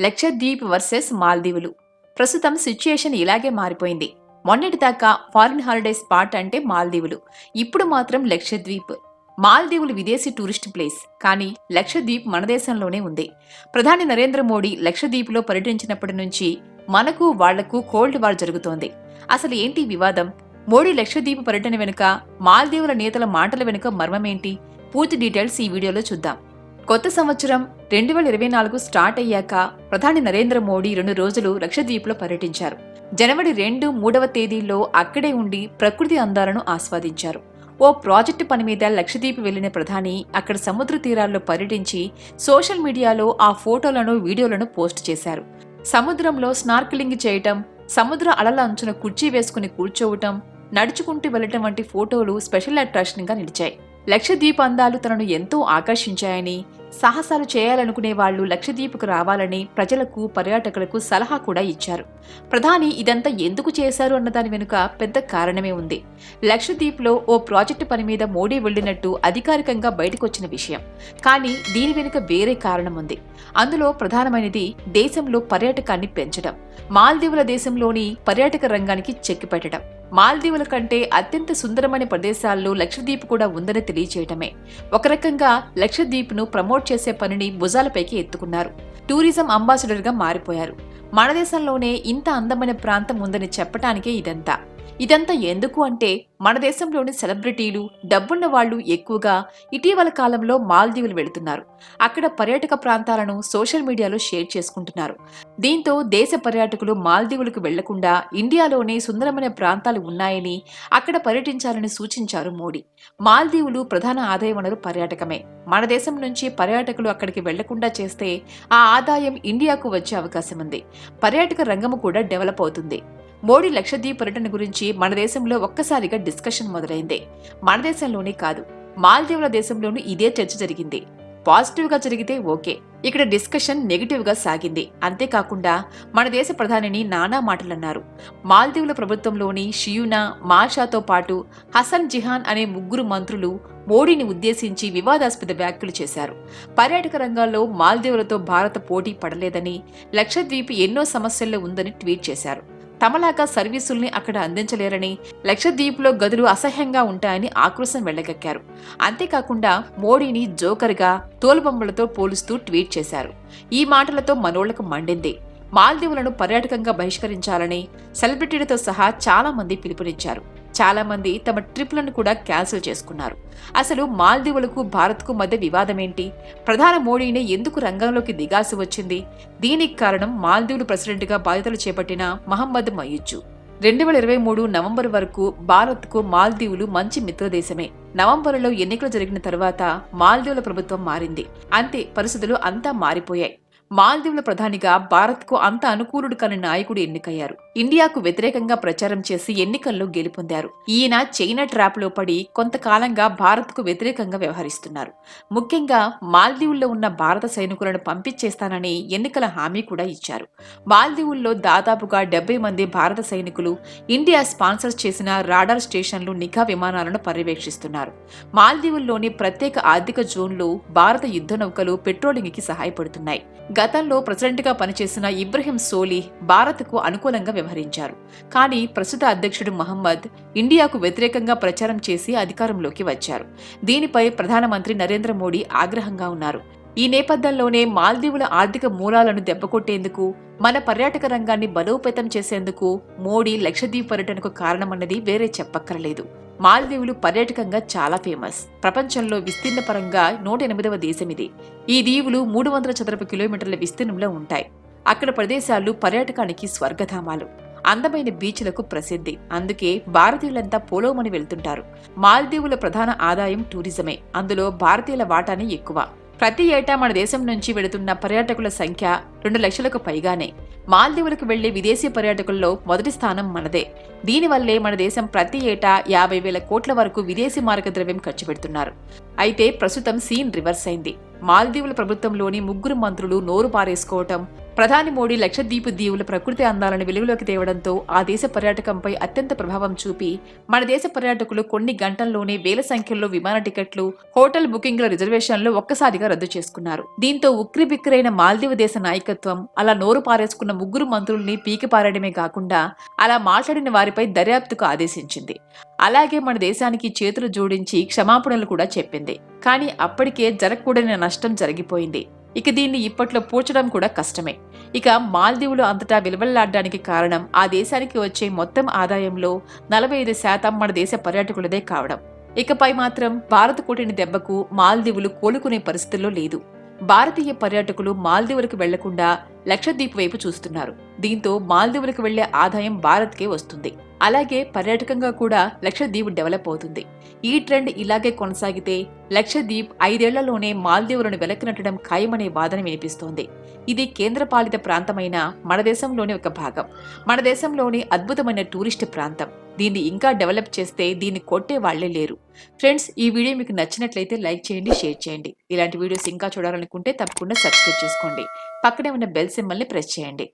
Lakshadweep versus మాల్దీవులు. ప్రస్తుతం situation ఇలాగే మారిపోయింది. మొన్నటిదాకా ఫారిన్ హాలిడే స్పాట్ అంటే మాల్దీవులు. ఇప్పుడు మాత్రం లక్షద్వీప్. మాల్దీవులు విదేశీ టూరిస్ట్ ప్లేస్ కానీ లక్షద్వీప్ మన దేశంలోనే ఉంది. ప్రధాని నరేంద్ర మోడీ లక్షద్వీప్లో పర్యటించినప్పటి నుంచి మనకు వాళ్ళకు కోల్డ్ వార్ జరుగుతోంది. అసలు ఏంటి వివాదం? మోడీ లక్షద్వీప్ పర్యటన వెనుక మాల్దీవుల నేతల మాటల వెనుక మర్మమేంటి? పూర్తి డీటెయిల్స్ ఈ వీడియోలో చూద్దాం. కొత్త సంవత్సరం రెండు వేల ఇరవై నాలుగు స్టార్ట్ అయ్యాక ప్రధాని నరేంద్ర మోడీ రెండు రోజులు లక్షద్వీప్లో పర్యటించారు. జనవరి రెండు మూడవ తేదీల్లో అక్కడే ఉండి ప్రకృతి అందాలను ఆస్వాదించారు. ఓ ప్రాజెక్టు పని మీద లక్షద్వీప్ వెళ్ళిన ప్రధాని అక్కడ సముద్ర తీరాల్లో పర్యటించి సోషల్ మీడియాలో ఆ ఫోటోలను వీడియోలను పోస్ట్ చేశారు. సముద్రంలో స్నార్కిలింగ్ చేయటం సముద్ర అలల అంచున కుర్చీ వేసుకుని కూర్చోవటం నడుచుకుంటూ వెళ్ళటం వంటి ఫోటోలు స్పెషల్ అట్రాక్షన్గా నిలిచాయి. లక్షద్వీప్ అందాలు తనను ఎంతో ఆకర్షించాయని సాహసాలు చేయాలనుకునే వాళ్ళు లక్షద్వీప్కు రావాలని ప్రజలకు పర్యాటకులకు సలహా కూడా ఇచ్చారు. ప్రధాని ఇదంతా ఎందుకు చేశారు అన్న దాని వెనుక పెద్ద కారణమే ఉంది. లక్షద్వీప్లో ఓ ప్రాజెక్టు పని మీద మోడీ వెళ్ళినట్టు అధికారికంగా బయటకొచ్చిన విషయం. కానీ దీని వెనుక వేరే కారణం ఉంది. అందులో ప్రధానమైనది దేశంలో పర్యాటకాన్ని పెంచడం మాల్దీవుల దేశంలోని పర్యాటక రంగానికి చెక్కిపెట్టడం. మాల్దీవుల కంటే అత్యంత సుందరమైన ప్రదేశాల్లో లక్షద్వీప్ కూడా ఉందని తెలియచేయటమే. ఒక రకంగా లక్షద్వీప్ను ప్రమోట్ చేసే పనిని భుజాలపైకి ఎత్తుకున్నారు. టూరిజం అంబాసిడర్గా మారిపోయారు. మన దేశంలోనే ఇంత అందమైన ప్రాంతం ఉందని చెప్పటానికే ఇదంతా. ఇదంతా ఎందుకు అంటే మన దేశంలోని సెలబ్రిటీలు డబ్బున్న వాళ్ళు ఎక్కువగా ఇటీవల కాలంలో మాల్దీవులు వెళుతున్నారు. అక్కడ పర్యాటక ప్రాంతాలను సోషల్ మీడియాలో షేర్ చేసుకుంటున్నారు. దీంతో దేశ పర్యాటకులు మాల్దీవులకు వెళ్ళకుండా ఇండియాలోనే సుందరమైన ప్రాంతాలు ఉన్నాయని అక్కడ పర్యటించాలని సూచించారు మోడీ. మాల్దీవులు ప్రధాన ఆదాయ వనరు పర్యాటకమే. మన దేశం నుంచి పర్యాటకులు అక్కడికి వెళ్ళకుండా చేస్తే ఆ ఆదాయం ఇండియాకు వచ్చే అవకాశం ఉంది పర్యాటక రంగము కూడా డెవలప్ అవుతుంది. మోడీ లక్షద్వీప్ పర్యటన గురించి మన దేశంలో ఒక్కసారిగా డిస్కషన్ మొదలైంది. మన దేశంలోనే కాదు మాల్దీవుల దేశంలోనూ ఇదే చర్చ జరిగింది. పాజిటివ్గా జరిగితే ఓకే ఇక్కడ డిస్కషన్ నెగిటివ్గా సాగింది. అంతేకాకుండా మన దేశ ప్రధానిని నానా మాటలన్నారు. మాల్దీవుల ప్రభుత్వంలోని షియునా మాషాతో పాటు హసన్ జిహాన్ అనే ముగ్గురు మంత్రులు మోడీని ఉద్దేశించి వివాదాస్పద వ్యాఖ్యలు చేశారు. పర్యాటక రంగాల్లో మాల్దీవులతో భారత పోటీ పడలేదని లక్షద్వీప్ ఎన్నో సమస్యల్లో ఉందని ట్వీట్ చేశారు. తమలాగా సర్వీసుల్ని అక్కడ అందించలేరని లక్షద్వీప్లో గదులు అసహ్యంగా ఉంటాయని ఆక్రోశం వెళ్ళగక్కారు. అంతేకాకుండా మోడీని జోకర్గా తోలుబొమ్మలతో పోలుస్తూ ట్వీట్ చేశారు. ఈ మాటలతో మనోళ్ళకు మండింది. మాల్దీవులను పర్యాటకంగా బహిష్కరించాలని సెలబ్రిటీలతో సహా చాలా మంది పిలుపునిచ్చారు. చాలామంది తమ ట్రిప్లను కూడా క్యాన్సిల్ చేసుకున్నారు. అసలు మాల్దీవులకు భారత్కు మధ్య వివాదమేంటి? ప్రధాని మోడీని ఎందుకు రంగంలోకి దిగాల్సి వచ్చింది? దీనికి కారణం మాల్దీవులు ప్రెసిడెంట్గా బాధ్యతలు చేపట్టిన మహమ్మద్ మయూజు. రెండు వేల ఇరవై మూడు నవంబర్ వరకు భారత్కు మాల్దీవులు మంచి మిత్రదేశమే. నవంబర్లో ఎన్నికలు జరిగిన తర్వాత మాల్దీవుల ప్రభుత్వం మారింది. అంతే పరిస్థితులు అంతా మారిపోయాయి. మాల్దీవుల ప్రధానిగా భారత్కు అంత అనుకూలుడు కాని నాయకుడు ఎన్నికయ్యారు. ఇండియాకు వ్యతిరేకంగా ప్రచారం చేసి ఎన్నికల్లో గెలుపొందారు. ఈయన చైనా ట్రాప్లో పడి కొంతకాలంగా భారత్కు వ్యతిరేకంగా వ్యవహరిస్తున్నారు. ముఖ్యంగా మాల్దీవుల్లో ఉన్న భారత సైనికులను పంపించేస్తానని ఎన్నికల హామీ కూడా ఇచ్చారు. మాల్దీవుల్లో దాదాపుగా డెబ్బై మంది భారత సైనికులు ఇండియా స్పాన్సర్ చేసిన రాడార్ స్టేషన్లు నిఘా విమానాలను పర్యవేక్షిస్తున్నారు. మాల్దీవుల్లోని ప్రత్యేక ఆర్థిక జోన్లు భారత యుద్ధ నౌకలు పెట్రోలింగ్కి సహాయపడుతున్నాయి. గతంలో ప్రెసిడెంట్గా పనిచేసిన ఇబ్రహీం సోలీ భారత్కు అనుకూలంగా వ్యవహరించారు. కానీ ప్రస్తుత అధ్యక్షుడు మహమ్మద్ ఇండియాకు వ్యతిరేకంగా ప్రచారం చేసి అధికారంలోకి వచ్చారు. దీనిపై ప్రధానమంత్రి నరేంద్ర మోడీ ఆగ్రహంగా ఉన్నారు. ఈ నేపథ్యంలోనే మాల్దీవుల ఆర్థిక మూలాలను దెబ్బకొట్టేందుకు మన పర్యాటక రంగాన్ని బలోపేతం చేసేందుకు మోడీ లక్షద్వీప్ పర్యటనకు కారణమన్నది వేరే చెప్పక్కర్లేదు. మాల్దీవులు పర్యాటకంగా చాలా ఫేమస్. ప్రపంచంలో విస్తీర్ణ పరంగా నూట ఎనిమిదవ దేశం ఇది. ఈ దీవులు మూడు వందల చదరపు కిలోమీటర్ల విస్తీర్ణంలో ఉంటాయి. అక్కడ ప్రదేశాలు పర్యాటకానికి స్వర్గధామాలు. అందమైన బీచ్లకు ప్రసిద్ధి. అందుకే భారతీయులంతా పోలోమని వెళ్తుంటారు. మాల్దీవుల ప్రధాన ఆదాయం టూరిజమే. అందులో భారతీయుల వాటానే ఎక్కువ. ప్రతి ఏటా మన దేశం నుంచి వెళుతున్న పర్యాటకుల సంఖ్య రెండు లక్షలకు పైగానే. మాల్దీవులకు వెళ్ళే విదేశీ పర్యాటకుల్లో మొదటి స్థానం మనదే. దీనివల్లే మన దేశం ప్రతి ఏటా యాభై వేల కోట్ల వరకు విదేశీ మారక ద్రవ్యం ఖర్చు పెడుతున్నారు. అయితే ప్రస్తుతం సీన్ రివర్స్ అయింది. మాల్దీవుల ప్రభుత్వంలోని ముగ్గురు మంత్రులు నోరు పారేసుకోవటం ప్రధాని మోడీ లక్షద్వీప్ దీవుల ప్రకృతి అందాలను వెలుగులోకి తేవడంతో ఆ దేశ పర్యాటకంపై అత్యంత ప్రభావం చూపి మన దేశ పర్యాటకులు కొన్ని గంటల్లోనే వేల సంఖ్యలో విమాన టికెట్లు హోటల్ బుకింగ్ల రిజర్వేషన్లు ఒక్కసారిగా రద్దు చేసుకున్నారు. దీంతో ఉక్కిరిబిక్కిరైన మాల్దీవ్ దేశ నాయకత్వం అలా నోరు పారేసుకున్న ముగ్గురు మంత్రుల్ని పీకి పారడమే కాకుండా అలా మాట్లాడిన వారిపై దర్యాప్తుకు ఆదేశించింది. అలాగే మన దేశానికి చేతులు జోడించి క్షమాపణలు కూడా చెప్పింది. కానీ అప్పటికే జరగకూడని నష్టం జరిగిపోయింది. ఇక దీన్ని ఇప్పట్లో పూడ్చడం కూడా కష్టమే. ఇక మాల్దీవులు అంతటా విలువల్లాడడానికి కారణం ఆ దేశానికి వచ్చే మొత్తం ఆదాయంలో నలభై ఐదు శాతం మన దేశ పర్యాటకులదే కావడం. ఇకపై మాత్రం భారత కొట్టిన దెబ్బకు మాల్దీవులు కోలుకునే పరిస్థితుల్లో లేదు. భారతీయ పర్యాటకులు మాల్దీవులకు వెళ్ళకుండా లక్షద్వీప్ వైపు చూస్తున్నారు. దీంతో మాల్దీవులకు వెళ్ళే ఆదాయం భారత్కే వస్తుంది. అలాగే పర్యాటకంగా కూడా లక్షద్వీప్ డెవలప్ అవుతుంది. ఈ ట్రెండ్ ఇలాగే కొనసాగితే లక్షద్వీప్ ఐదేళ్ళలోనే మాల్దీవులను వెలక్కినట్టడం ఖాయమనే వాదన వినిపిస్తోంది. ఇది కేంద్రపాలిత ప్రాంతమైన మన దేశంలోని ఒక భాగం. మన దేశంలోని అద్భుతమైన టూరిస్ట్ ప్రాంతం. దీన్ని ఇంకా డెవలప్ చేస్తే దీన్ని కొట్టే వాళ్ళే లేరు. ఫ్రెండ్స్ ఈ వీడియో మీకు నచ్చినట్లయితే లైక్ చేయండి షేర్ చేయండి. ఇలాంటి వీడియోస్ ఇంకా చూడాలనుకుంటే తప్పకుండా సబ్స్క్రైబ్ చేసుకోండి. పక్కనే ఉన్న బెల్ సింబల్ని ప్రెస్ చేయండి.